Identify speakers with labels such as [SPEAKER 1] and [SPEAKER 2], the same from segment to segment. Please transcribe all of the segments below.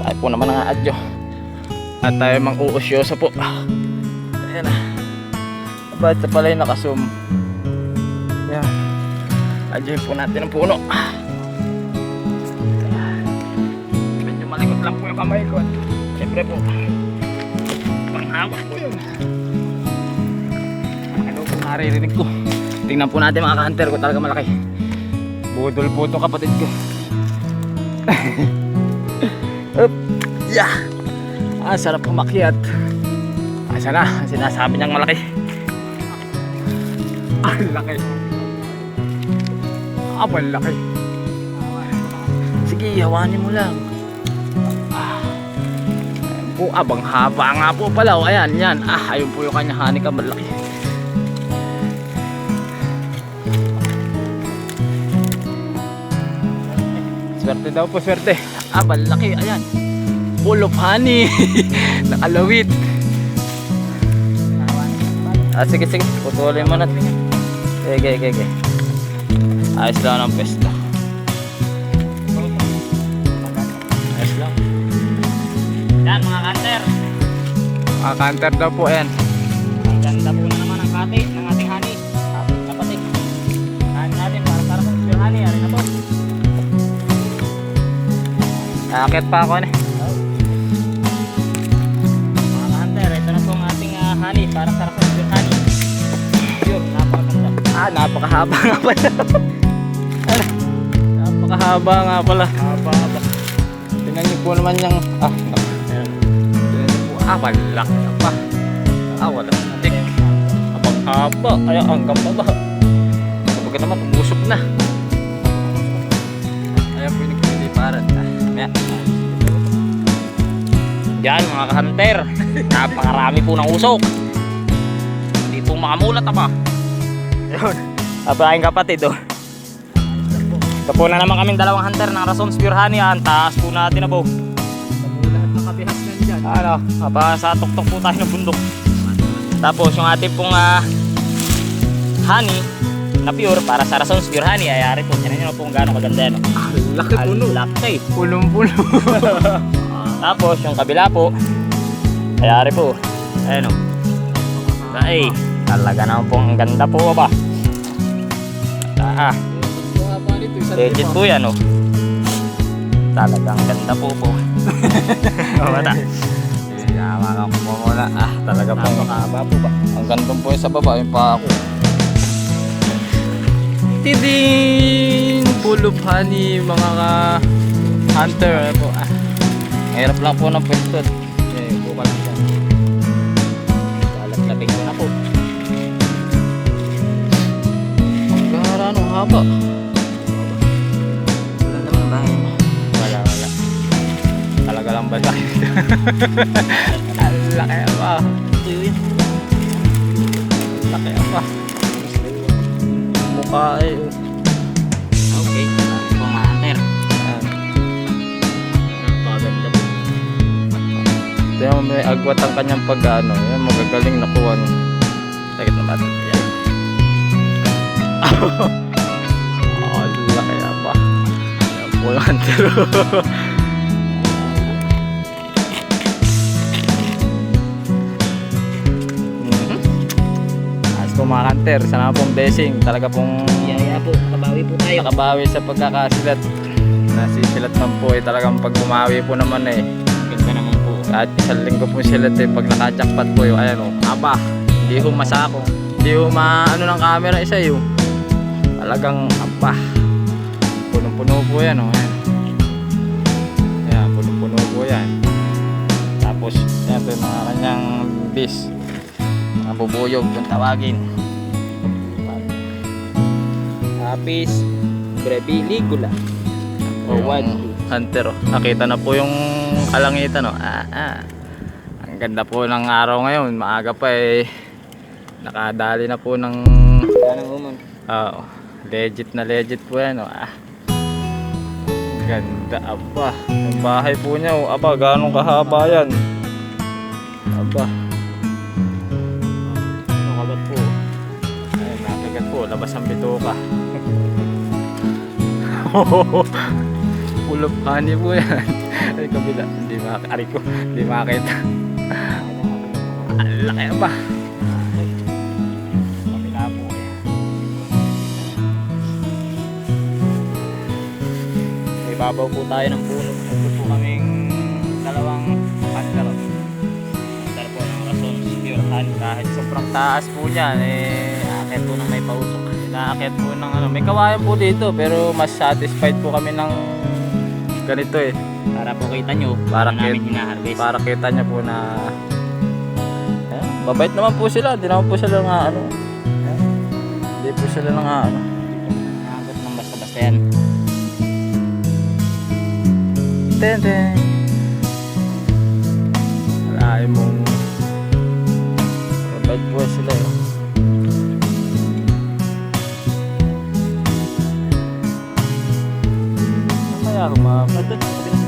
[SPEAKER 1] Tayo po naman ang adyo. At tayo mang uusyoso po. Ayan na. Ba't sa pala yung nakasum? Ayan. Adyoin po natin ang puno. Medyo malikot lang po yung kamay ko. Siyempre po. Panghawak po yun. Ano po naririnig ko? Tingnan po natin mga ka-hunter ko talaga malaki. Budol po itong kapatid ko. Up. Yeah. Ah, sarap kumakyat. Asa na? Sinasabi niyang malaki. Ah, laki. Ah, malaki. Sige, hawanin mo lang. Ah. Po, abang haba nga po pala. O, ayan, yan. Ah, ayun po yung kanya hani ka malaki. Swerte daw po, swerte. Ah, malaki. Ayan. Full of honey. Nakalawit. Ah, sige, sige. Putulin mo natin. Sige, sige, sige. Ayos lang ang pwesto. Ayos lang.
[SPEAKER 2] Yan mga kanter.
[SPEAKER 1] Mga counter daw po, ayan. Akit pa ako, ano.
[SPEAKER 2] Mga kanter, ito na po ang ating ah, honey para sa pure honey. Pure, napakaganda.
[SPEAKER 1] Ah, napakahaba nga pala. Napakahaba nga pala.
[SPEAKER 2] Haba, haba.
[SPEAKER 1] Tingnan niyo po naman yung... Ah.
[SPEAKER 2] Ayan.
[SPEAKER 1] Tingnan po. Ah, malaki na pa. Ah, wala. Dik. Abang haba. Kaya hanggang baba. Kapag naman, umusok na. Ayan po yung nagpiliparan. Ah,
[SPEAKER 2] Yan mga ka-hunter. Napakarami po ng usok. Hindi po makamulat pa.
[SPEAKER 1] Ayun. Apaking kapatid, oh.
[SPEAKER 2] Ito po na naman kaming dalawang hunter ng Rasons Pure Honey. Ang taas po natin na po. Ano, aba sa tuktok po tayo ng bundok. Tapos yung ating pong ah, honey na pure para sa Rasons Pure Honey. Ayari po. Tinan nyo po kung gaano kaganda yan. oh.
[SPEAKER 1] Ah, laki puno.
[SPEAKER 2] Ang laki.
[SPEAKER 1] Punong-puno.
[SPEAKER 2] Tapos yung kabila po. Ayari po. Ayan o. Ay, talaga naman po ang ganda po ba. Ah, legit po yan oh. Talagang ganda po po. oh, bata.
[SPEAKER 1] Sinama ka po muna. Ah, talaga po.
[SPEAKER 2] Napakahaba po ba?
[SPEAKER 1] Ang ganda po yung sa baba, yung pa ako. Tiding! Full of honey, mga ka hunter. Ano po, ah. Hirap lang po ng pwesto.
[SPEAKER 2] Eh, buka lang siya. Lalaglating ko na po.
[SPEAKER 1] Ang gara, anong haba.
[SPEAKER 2] Wala naman ba?
[SPEAKER 1] Wala, wala. Talaga lang ba tayo? Laki pa.
[SPEAKER 2] Ito yun.
[SPEAKER 1] Laki pa. Mukha eh. Yung may agwat ang kanyang pag-ano. Yan, magagaling na kuha. Sakit na bata. Yan. oh, laki na pa. Yan po yung hunter. Ayos po mga hunter. Sana pong blessing. Talaga pong
[SPEAKER 2] Yaya po, nakabawi po tayo.
[SPEAKER 1] nakabawi sa pagkakasilat. Nasisilat man po eh. Talagang pag bumawi po naman eh.
[SPEAKER 2] Ganda naman po.
[SPEAKER 1] Kahit isang linggo po sila eh, pag nakajakpat po yung ayan o, aba, hindi ho masako. Hindi ho maano ng camera isa yun. Talagang aba. Punong-puno po yan o. Ayan. Ayan, punong-puno po yan. Tapos, yan po yung mga kanyang bis. Mga bubuyog kung tawagin.
[SPEAKER 2] Apis, breviligula. Or
[SPEAKER 1] Yung
[SPEAKER 2] one.
[SPEAKER 1] Hunter, oh. nakita na po yung kalangitan, no? Ah, ah. Ang ganda po ng araw ngayon. Maaga pa eh. Nakadali na po ng...
[SPEAKER 2] Umon.
[SPEAKER 1] Oo. legit na legit po yan, oh. Ah. Ganda, aba. Yung bahay po niya, oh. Aba, ganong kahaba yan. Aba.
[SPEAKER 2] Kabat po?
[SPEAKER 1] Ay, nakagat po. Labas ang bituka. full of honey po yan. Ay, kabila. Hindi mak... Ari ko. Hindi makita. Ang laki ba?
[SPEAKER 2] Kabila po eh. May babaw po tayo ng puno. Ito po kaming dalawang pagkarot. Under po ng rason pure honey.
[SPEAKER 1] Kahit sobrang taas po niyan, eh, akit po ng may pausok. Inaakit po ng ano, may kawayan po dito, pero mas satisfied po kami ng ganito eh.
[SPEAKER 2] Para po kita nyo,
[SPEAKER 1] Para
[SPEAKER 2] para namin hinaharvest.
[SPEAKER 1] Para kita niya po na eh, babait naman po sila, hindi naman po sila nga ano. Eh, Hindi po sila nga ano.
[SPEAKER 2] Nakagot ng basta-basta yan.
[SPEAKER 1] Ten ten. Wala mong babait po sila eh. Ano kaya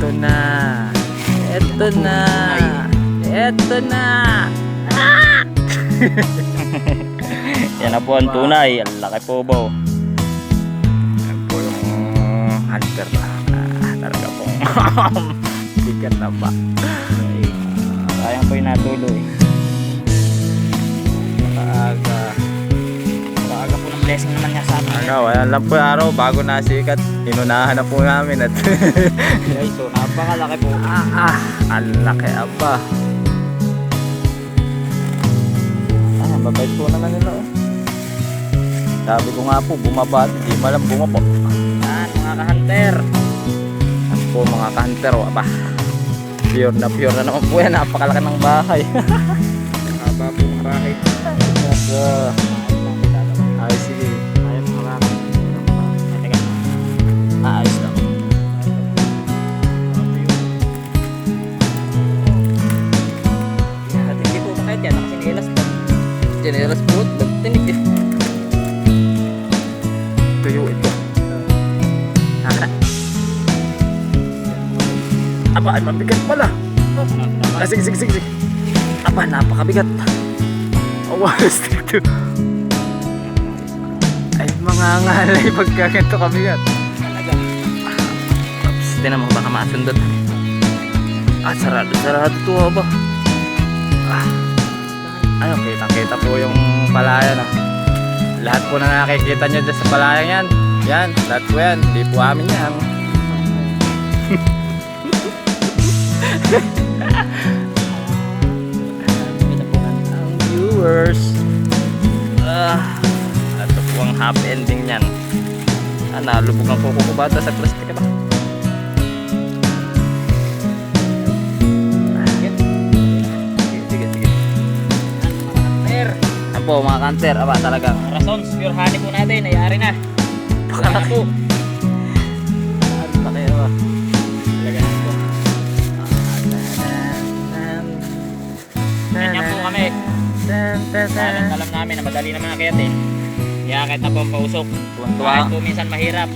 [SPEAKER 1] Eto na. Eto na. Eto na.
[SPEAKER 2] Yan na po ang tunay. Ang laki po ba?
[SPEAKER 1] Yan po yung hunter na. Ah, talaga po. Bigat na ba?
[SPEAKER 2] Sayang po yung natuloy.
[SPEAKER 1] Aga.
[SPEAKER 2] Blessing naman niya sa amin.
[SPEAKER 1] Aga, wala lang po araw bago nasikat. Inunahan na po namin at
[SPEAKER 2] Guys, so napakalaki po.
[SPEAKER 1] ah, ah, ang laki aba. Ah, babait po naman nila oh. Sabi ko nga po, bumaba, di malam bumapo.
[SPEAKER 2] Yan, mga ka-hunter.
[SPEAKER 1] Yan po mga kanter, aba. Pure na pure na naman po yan, napakalaki ng bahay.
[SPEAKER 2] Haba po ang bahay.
[SPEAKER 1] Yes, ah. Aba, ay mabigat pala. Ah, sige, sige, sige, sige. Aba, napakabigat. Awas dito. Ay, mga ngalay pagka ganito kabigat.
[SPEAKER 2] Talaga.
[SPEAKER 1] Ops, tinan mo baka masundot. Ah, sarado, sarado to ba? Ah. Ayun, kitang-kita po yung palayan. Ah. Lahat po na nakikita nyo dyan sa palayan yan. Yan, lahat po yan. Hindi po amin yan. viewers. Ah, ito po ang happy ending niyan. Ah, nalubog ang kuko ko bata sa plastic ba? Ah, po mga kanter, aba talagang
[SPEAKER 2] Rasons, pure honey po natin. Ayari na.
[SPEAKER 1] Pakalaki.
[SPEAKER 2] Alam, alam namin na madali naman akiyatin. Iyakit na po ang pausok.
[SPEAKER 1] Tuwan-tuwa.
[SPEAKER 2] Kahit po minsan mahirap.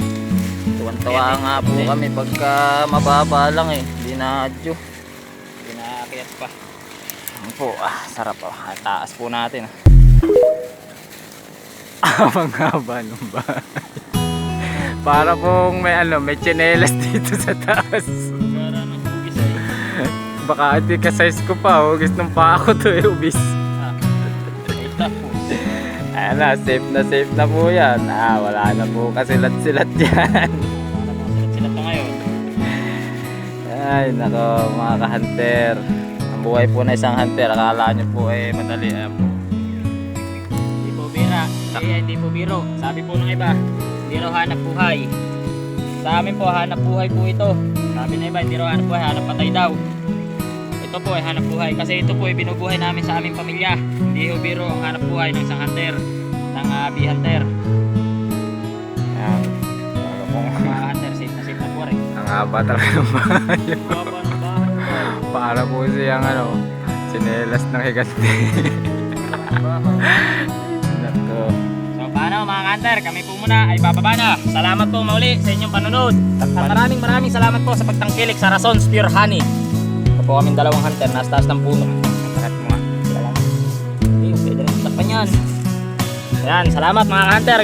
[SPEAKER 1] Tuwan-tuwa nga po kami pagka mababa lang eh. Hindi na adyo.
[SPEAKER 2] Hindi na akiyat pa.
[SPEAKER 1] Yan po, ah, sarap oh. Ah, Taas po natin. Ah, haba ng bahay. Para pong may ano, may tsinelas dito sa taas.
[SPEAKER 2] Gara ng hugis ay.
[SPEAKER 1] Baka hindi ka size ko pa, hugis ng paa ko to eh, ubis.
[SPEAKER 2] Ay.
[SPEAKER 1] Ayan na, safe na safe na po yan. Ah, wala na po kasilat-silat yan.
[SPEAKER 2] Wala po silat-silat na ngayon.
[SPEAKER 1] Ay, nako mga ka-hunter. Ang buhay po na isang hunter, akala nyo po eh madali. Ayan po.
[SPEAKER 2] Hindi po bira. Kaya hindi po biro. Sabi po ng iba, hindi raw hanap buhay. Sa amin po, hanap buhay po ito. Sa Sabi na iba, hindi raw hanap buhay, hanap patay daw. Ito po ay hanap buhay kasi ito po ay binubuhay namin sa aming pamilya. Hindi ho biro ang hanap buhay ng isang hunter, ng uh, bee hunter.
[SPEAKER 1] Ayan. Ano pong
[SPEAKER 2] Mga hunter, safe na safe na po rin.
[SPEAKER 1] ang haba talaga ng bahay. Para po siyang ano, sinelas ng higante.
[SPEAKER 2] Paano mga hunter, kami po muna ay bababa na. Salamat po mauli sa inyong panonood. At maraming maraming salamat po sa pagtangkilik sa Razons Pure Honey. Ito po kaming dalawang hunter, nasa taas ng puno. Lahat mo nga. Salamat. Hindi, pwede rin takpan yan. Ayan, salamat mga hunter.